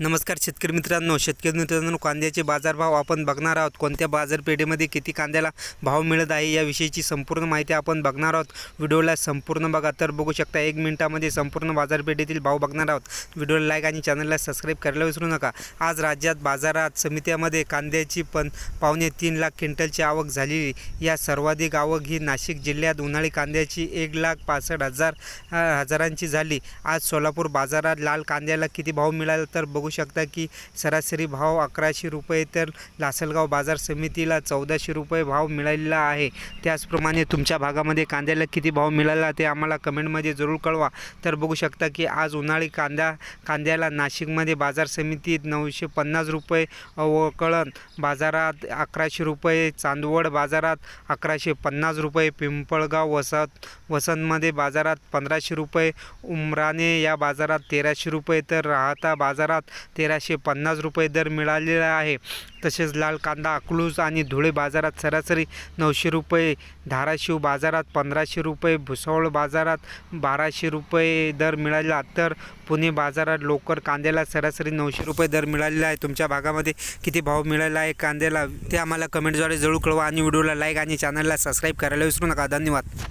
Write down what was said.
नमस्कार शेतकरी मित्रांनो शेतकरी मित्रांनो कांद्याचे बाजारभाव आपण बघणार आहोत. कोणत्या बाजारपेठेमध्ये किती कांद्याला भाव मिळत आहे याविषयीची संपूर्ण माहिती आपण बघणार आहोत. व्हिडिओला संपूर्ण बघा तर बघू शकता एक मिनिटामध्ये संपूर्ण बाजारपेठेतील भाव बघणार आहोत. व्हिडिओला लाईक आणि चॅनलला सबस्क्राईब करायला विसरू नका. आज राज्यात बाजारात समित्यामध्ये कांद्याची पण पावणे तीन लाख क्विंटलची आवक झाली या सर्वाधिक आवक ही नाशिक जिल्ह्यात उन्हाळी कांद्याची एक लाख पासष्ट हजार हजारांची झाली. आज सोलापूर बाजारात लाल कांद्याला किती भाव मिळाला तर बघू बघू शकता की सरासरी भाव अकराशे रुपये तर लासलगाव बाजार समितीला चौदाशे रुपये भाव मिळालेला आहे. त्याचप्रमाणे तुमच्या भागामध्ये कांद्याला किती भाव मिळाला ते आम्हाला कमेंटमध्ये जरूर कळवा. तर बघू शकता की आज उन्हाळी कांदा कांद्याला नाशिकमध्ये बाजार समितीत नऊशे पन्नास रुपये व कळण बाजारात अकराशे रुपये चांदवड बाजारात अकराशे पन्नास रुपये पिंपळगाव वसत वसंतमध्ये बाजारात पंधराशे रुपये उमराने या बाजारात तेराशे रुपये तर राहता बाजारात तेराशे पन्नास रुपये दर मिळालेला आहे. तसेच लाल कांदा अकलूज आणि धुळे बाजारात सरासरी नऊशे रुपये धाराशिव बाजारात पंधराशे रुपये भुसावळ बाजारात बाराशे रुपये दर मिळाला. तर पुणे बाजारात लोकर कांद्याला सरासरी नऊशे रुपये दर मिळालेला आहे. तुमच्या भागामध्ये किती भाव मिळाला आहे कांद्याला? ते आम्हाला कमेंटद्वारे जरूर कळवा आणि व्हिडिओला लाईक आणि चॅनलला सबस्क्राईब करायला विसरू नका. धन्यवाद.